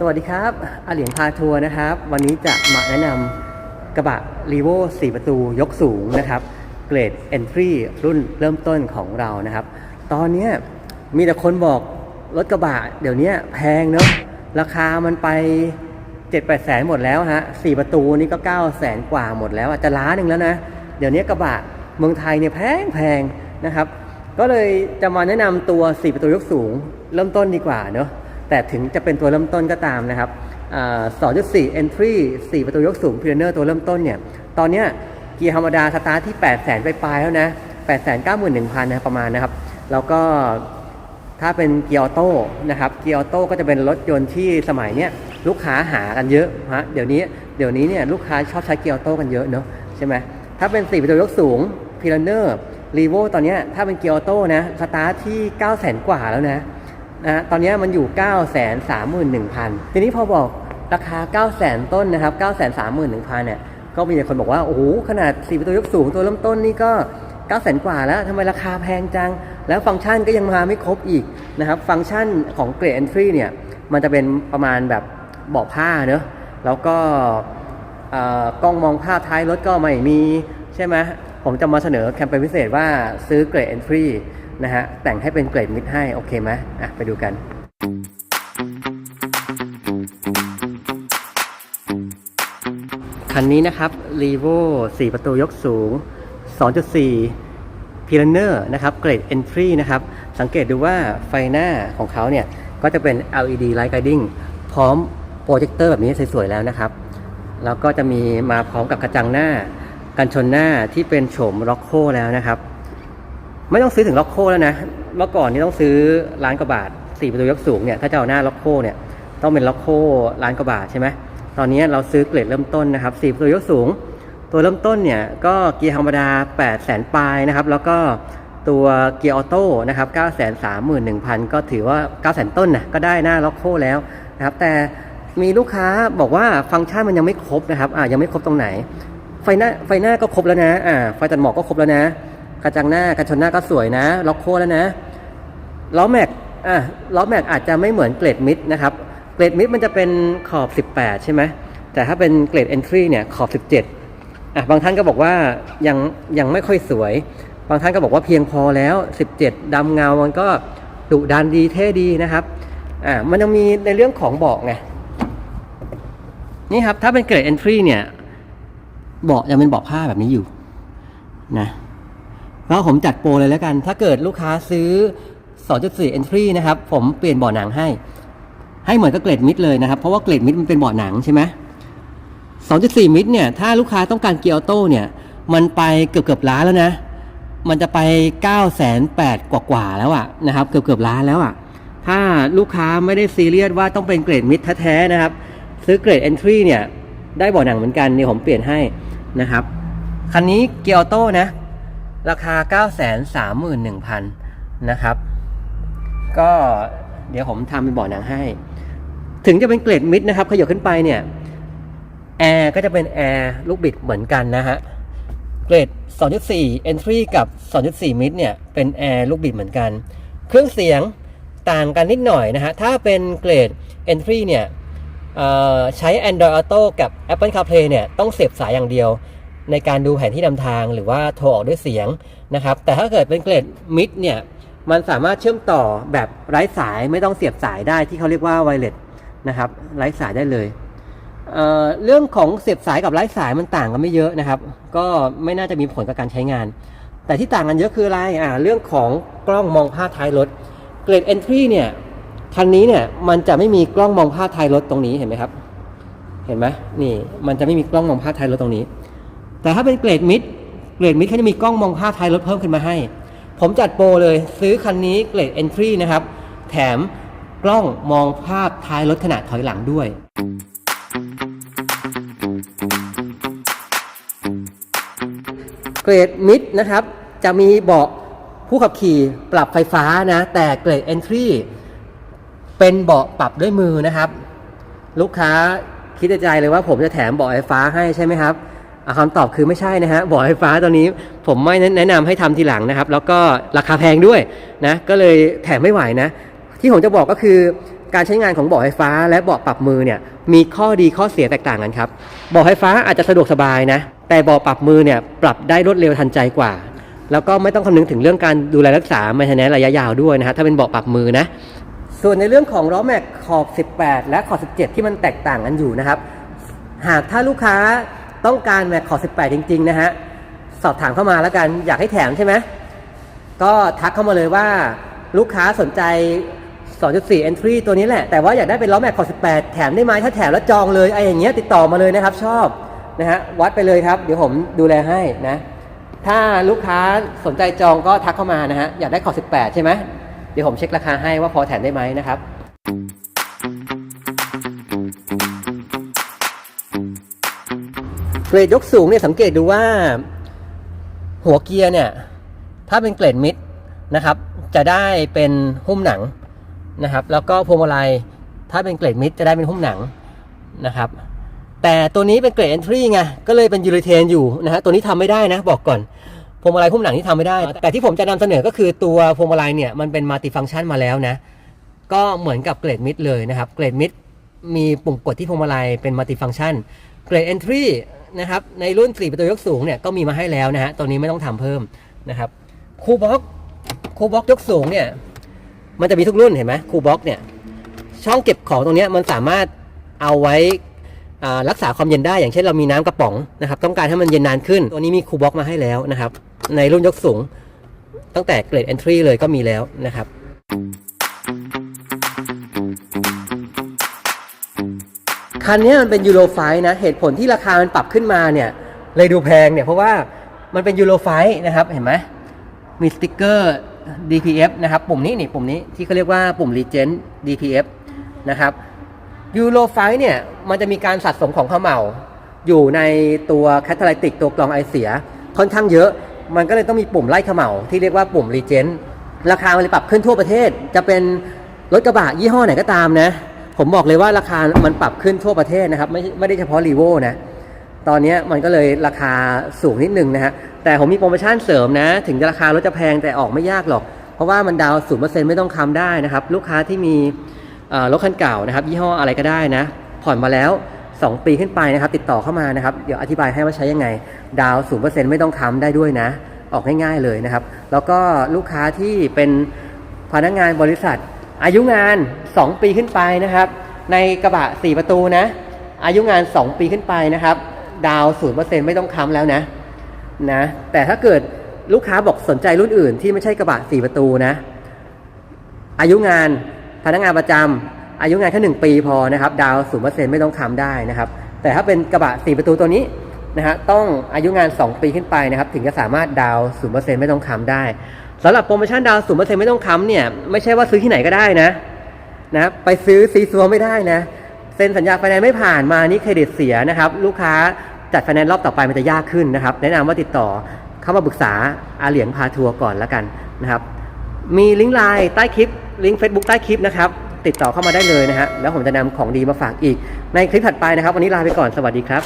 สวัสดีครับอาเหลียงพาทัวร์นะครับ วันนี้จะมาแนะนำกระบะ r e v o 4ประตูยกสูงนะครับ เกรด Entry รุ่นเริ่มต้นของเรานะครับ ตอนนี้มีแต่คนบอกรถกระบะเดี๋ยวนี้แพงเนอะราคามันไป 7 8แสนหมดแล้วฮะ4ประตูนี่ก็9แสนกว่าหมดแล้วอะจะล้านหนึ่งแล้วนะ เดี๋ยวนี้กระบะเมืองไทยเนี่ยแพงแพงนะครับ ก็เลยจะมาแนะนำตัว 4 ประตูยกสูง เริ่มต้นดีกว่าเนอะ แต่ถึงจะเป็นตัวเริ่มต้นก็ตามนะครับอ่า2.4 entry 4 ประตูยกสูง Pioneer ตัวเริ่มต้นเนี่ย ตอนเนี้ยเกียร์ธรรมดาสตาร์ทที่ 8 0 0 0 0ไปปลายแล้วนะ8 9 1 0 0 0นะประมาณนะครับ แล้วก็ถ้าเป็นเกียร์ออโต้นะครับ เกียร์ออโต้ก็จะเป็นรถยนต์ที่สมัยเนี้ยลูกค้าหากันเยอะฮะ เดี๋ยวนี้เดี๋ยวนี้เนี่ยลูกค้าชอบใช้เกียร์ออโต้กันเยอะเนอะใช่ไหมถ้าเป็น 4 ประตูยกสูงพิลเนอร์รีโวตอนเนี้ยถ้าเป็นเกียร์ออโต้นะสตาร์ทที่ 9 0 0 0 0กว่าแล้วนะ นะตอนนี้มันอยู่ 9 3 1 0 0 0 ทีนี้พอบอกราคา 9 0 0 0 0ต้นนะครับ 9 3 1 0 0 0 เนี่ย ก็มีคนบอกว่า โอ้โห ขนาด4ประตูยกสูงตัวเริ่มต้นนี่ก็ 9 0 0 0 0กว่าแล้วทำไมราคาแพงจัง แล้วฟังก์ชันก็ยังมาไม่ครบอีกนะครับ ฟังก์ชันของเกรด Entry เนี่ย มันจะเป็นประมาณแบบบาะผ้าเนอะแล้วก็กล้องมองภาพท้ายรถก็ไม่มีใช่ไหมผมจะมาเสนอแคมเปญพิเศษว่าซื้อเกรด Entry น นะฮะแต่งให้เป็นเกรดมิดให้โอเคไหมอะไปดูกัน คันนี้นะครับ r e v o 4 ประตูยกสูง 2.4 p i l n e r นะครับเกรด Entry นะครับ สังเกตดูว่าไฟหน้าของเขาเนี่ย ก็จะเป็น LED Light Guiding พร้อมโปรเจคเตอร์แบบนี้สวยๆแล้วนะครับ แล้วก็จะมีมาพร้อมกับกระจังหน้า กันชนหน้าที่เป็นโฉมล็อกโคแล้วนะครับ ไม่ต้องซื้อถึงล็อกโคแล้วนะ เมื่อก่อนนี่ต้องซื้อล้านกว่าบาท4ประตูยกสูงเนี่ยถ้าจะเอาหน้าล็อกโคเนี่ยต้องเป็นล็อกโคล้านกว่าบาทใช่ไหมตอนนี้เราซื้อเกรดเริ่มต้นนะครับ4ประตูยกสูง ตัวเริ่มต้นเนี่ยก็เกียร์ธรรมดา8 0 0แสนปลายนะครับแล้วก็ตัวเกียร์ออโต้นะครับ9 3 1 0 0 0 ก็ถือว่า 9 0 0แสนต้นนะก็ได้หน้าล็อกโคแล้วนะครับแต่มีลูกค้าบอกว่าฟังก์ชันมันยังไม่ครบนะครับอ่ายังไม่ครบตรงไหน ไฟหน้าไฟหน้าก็ครบแล้วนะอ่าไฟตัดหมอกก็ครบแล้วนะ กระจังหน้ากระชนหน้าก็สวยนะ ล็อกโคแล้วนะ ล้อแม็กอะล้อแม็กอาจจะไม่เหมือนเกรดมิดนะครับ เกรดมิดมันจะเป็นขอบ 18 ใช่ไหม แต่ถ้าเป็นเกรด Entry เนี่ยขอบ 17อะบางท่านก็บอกว่ายังยังไม่ค่อยสวย บางท่านก็บอกว่าเพียงพอแล้ว 17ดำเงา มันก็ดุดันดีเท่ดีนะครับ อะมันยังมีในเรื่องของเบาะไง นี่ครับ ถ้าเป็นเกรด Entry เนี่ย เบาะยังเป็นเบาะผ้าแบบนี้อยู่ นะ แล้วผมจัดโปรเลยแล้วกัน ถ้าเกิดลูกค้าซื้อ 2.4 entry นะครับ ผมเปลี่ยนเบาะหนังให้ ให้เหมือนกับเกรดมิดเลยนะครับ เพราะว่าเกรดมิดมันเป็นเบาะหนังใช่ไหม2.4 มิดเนี่ย ถ้าลูกค้าต้องการเกียร์ออโต้เนี่ย มันไปเกือบเกือบล้านแล้วนะ มันจะไป9 8 0 0 0กว่ากว่าๆแล้วอะนะครับ เกือบเกือบล้านแล้วอะถ้าลูกค้าไม่ได้ซีเรียสว่าต้องเป็นเกรดมิดแท้ๆนะครับ ซื้อเกรด entry เนี่ย ได้เบาะหนังเหมือนกันนี่ผมเปลี่ยนให้นะครับ คันนี้เกียร์ออโต้นะ ราคา 9 3 1 0 0 0 นะครับ ก็เดี๋ยวผมทำเป็นบาะหนังให้ ถึงจะเป็นเกรดมิดนะครับ ขยับขึ้นไปเนี่ยแอร์ก็จะเป็นแอร์ลูกบิดเหมือนกันนะฮะ เกรด 2.4 entry กับ 2.4 mid เนี่ย เป็นแอร์ลูกบิดเหมือนกัน เครื่องเสียงต่างกันนิดหน่อยนะฮะ ถ้าเป็นเกรด entry เนี่ยใช้ Android Auto กับ Apple CarPlay เนี่ย ต้องเสียบสายอย่างเดียว ในการดูแผนที่นำทางหรือว่าโทรออกด้วยเสียงนะครับ แต่ถ้าเกิดเป็นเกรด mid เนี่ยมันสามารถเชื่อมต่อแบบไร้สายไม่ต้องเสียบสายได้ที่เขาเรียกว่าไวเลสนะครับไร้สายได้เลยเเรื่องของเสียบสายกับไร้สายมันต่างกันไม่เยอะนะครับ ก็ไม่น่าจะมีผลกับการใช้งาน แต่ที่ต่างกันเยอะคืออะไรอ่าเรื่องของกล้องมองภาพท้ายรถเกรด entry เนี่ยคันนี้เนี่ยมันจะไม่มีกล้องมองภาพท้ายรถตรงนี้เห็นไหมครับ เห็นไหมนี่มันจะไม่มีกล้องมองภาพท้ายรถตรงนี้ แต่ถ้าเป็นเกรดมิดเกรดมิดเขาจะมีกล้องมองภาพท้ายรถเพิ่มขึ้นมาให้ ผมจัดโปรเลยซื้อคันนี้เกรด Entry นะครับ แถมกล้องมองภาพท้ายรถขนาดถอยหลังด้วย เกรดมิดนะครับ จะมีเบาะผู้ขับขี่ปรับไฟฟ้านะ แต่เกรด Entry เป็นเบาะปรับด้วยมือนะครับ ลูกค้าคิดใจเลยว่าผมจะแถมเบาะไฟฟ้าให้ใช่ไหมครับ คำตอบคือไม่ใช่นะฮะบาะไฟฟ้าตัวนี้ผมไม่แนะนำให้ทำทีหลังนะครับ แล้วก็ราคาแพงด้วยนะก็เลยแถมไม่ไหวนะ ที่ผมจะบอกก็คือการใช้งานของบาะไฟฟ้า และบาะปรับมือเนี่ยมีข้อดีข้อเสียแตกต่างกันครับบาะไฟฟ้าอาจจะสะดวกสบายนะ แต่บาะปรับมือเนี่ยปรับได้รวดเร็วทันใจกว่า แล้วก็ไม่ต้องคำนึงถึงเรื่องการดูแลรักษาไม่ทนระยะยาวด้วยนะฮะถ้าเป็นบาะปรับมือนะส่วนในเรื่องของล้อแม็กขอบ 18 และขอบ 17 ที่มันแตกต่างกันอยู่นะครับ หากถ้าลูกค้า ต้องการแม็กขอบ18 จริง ๆ นะฮะ สอบถามเข้ามาแล้วกัน อยากให้แถมใช่ไหม ก็ทักเข้ามาเลยว่าลูกค้าสนใจ 2.4 entry ตัวนี้แหละ แต่ว่าอยากได้เป็นล้อแม็กขอบ18 แถมได้ไหมถ้าแถมแล้วจองเลยไอ้อย่างเงี้ยติดต่อมาเลยนะครับ ชอบนะฮะ วัดไปเลยครับ เดี๋ยวผมดูแลให้นะ ถ้าลูกค้าสนใจจองก็ทักเข้ามานะฮะ อยากได้ขอบ18 ใช่ไหม เดี๋ยวผมเช็คราคาให้ว่าพอแถมได้ไหมนะครับ เกรดยกสูงเนี่ยสังเกตดูว่า หัวเกียร์เนี่ย ถ้าเป็นเกรดมิดนะครับ จะได้เป็นหุ้มหนังนะครับ แล้วก็พวงมาลัยถ้าเป็นเกรดมิดจะได้เป็นหุ้มหนังนะครับ แต่ตัวนี้เป็นเกรด entry ไงก็เลยเป็นยูริเทนอยู่นะฮะตัวนี้ทำไม่ได้นะบอกก่อนพวงมาลัยหุ้มหนังที่ทำไม่ได้ แต่ที่ผมจะนำเสนอก็คือตัวพวงมาลัยเนี่ยมันเป็นมัลติฟัง c t ชันมาแล้วนะก็เหมือนกับเกรดมิดเลยนะครับเกรดมิดมีปุ่มกดที่พวงมาลัยเป็นมัลติฟัง c t ชันเกรด entry น นะครับในรุ่น 4 ประตูยกสูงเนี่ยก็มีมาให้แล้วนะฮะตัวนี้ไม่ต้องทำเพิ่มนะครับคูบ็อกคูบ็อกยกสูงเนี่ยมันจะมีทุกรุ่นเห็นไหมคูบ็อกเนี่ยช่องเก็บของตรงนี้มันสามารถเอาไว้รักษาความเย็นได้อย่างเช่นเรามีน้ำกระป๋องนะครับต้องการให้มันเย็นนานขึ้น ตัวนี้มีคูบ็อกมาให้แล้วนะครับในรุ่นยกสูง ตั้งแต่เกรด entry เลยก็มีแล้วนะครับ คันนี้มันเป็นยูโรไฟนะ เหตุผลที่ราคามันปรับขึ้นมาเนี่ย เลยดูแพงเนี่ย เพราะว่ามันเป็นยูโรไฟนะครับ เห็นไหม มีสติกเกอร์ DPF นะครับ ปุ่มนี้นี่ปุ่มนี้ที่เขาเรียกว่าปุ่ม Regen DPF นะครับยูโรไฟเนี่ย มันจะมีการสะสมของเขม่าอยู่ในตัวแคตาลิติกตัวกรองไอเสีย ค่อนข้างเยอะ มันก็เลยต้องมีปุ่มไล่เขม่าที่เรียกว่าปุ่ม Regen ราคามันเลยปรับขึ้นทั่วประเทศ จะเป็นรถกระบะยี่ห้อไหนก็ตามนะ ผมบอกเลยว่าราคามันปรับขึ้นทั่วประเทศนะครับ ไม่ไม่ได้เฉพาะรีโวนะ ตอนนี้มันก็เลยราคาสูงนิดนึงนะฮะ แต่ผมมีโปรโมชั่นเสริมนะ ถึงจะราคารถจะแพงแต่ออกไม่ยากหรอก เพราะว่ามันดาวศูนย์เปอร์เซ็นต์ไม่ต้องคำได้นะครับ ลูกค้าที่มีรถคันเก่านะครับ ยี่ห้ออะไรก็ได้นะ ผ่อนมาแล้ว 2 ปีขึ้นไปนะครับ ติดต่อเข้ามานะครับ เดี๋ยวอธิบายให้ว่าใช้ยังไง ดาวศูนย์เปอร์เซ็นต์ไม่ต้องค้ำได้ด้วยนะ ออกง่ายๆเลยนะครับ แล้วก็ลูกค้าที่เป็นพนักงานบริษัท อายุงาน 2 ปีขึ้นไปนะครับ ในกระบะ 4 ประตูนะ อายุงาน 2 ปีขึ้นไปนะครับ ดาวศูนย์เปอร์เซ็นต์ไม่ต้องค้ำแล้วนะนะ แต่ถ้าเกิดลูกค้าบอกสนใจรุ่นอื่นที่ไม่ใช่กระบะ 4 ประตูนะ อายุงานพนักงานประจำอายุงานแค่หนึ่งปีพอนะครับ ดาวศูนย์เปอร์เซ็นต์ไม่ต้องค้ำได้นะครับ แต่ถ้าเป็นกระบะ 4 ประตูตัวนี้นะฮะต้องอายุงาน 2 ปีขึ้นไปนะครับ ถึงจะสามารถดาวศูนย์เปอร์เซ็นต์ไม่ต้องค้ำได้ สำหรับโปรโมชั่นดาวศูนย์เปอร์เซ็นต์ไม่ต้องค้ำเนี่ยไม่ใช่ว่าซื้อที่ไหนก็ได้นะนะไปซื้อซีซัวไม่ได้นะเซ็นสัญญาไฟแนนซ์ไม่ผ่านมานี่เครดิตเสียนะครับ ลูกค้าจัดไฟแนนซ์รอบต่อไปมันจะยากขึ้นนะครับ แนะนำว่าติดต่อเข้ามาปรึกษาอาเหลียงพาทัวร์ก่อนแล้วกันนะครับ มีลิงก์ไลน์ใต้คลิป ลิงก์ Facebook ใต้คลิปนะครับ ติดต่อเข้ามาได้เลยนะฮะแล้วผมจะนำของดีมาฝากอีกในคลิปถัดไปนะครับ วันนี้ลาไปก่อนสวัสดีครับ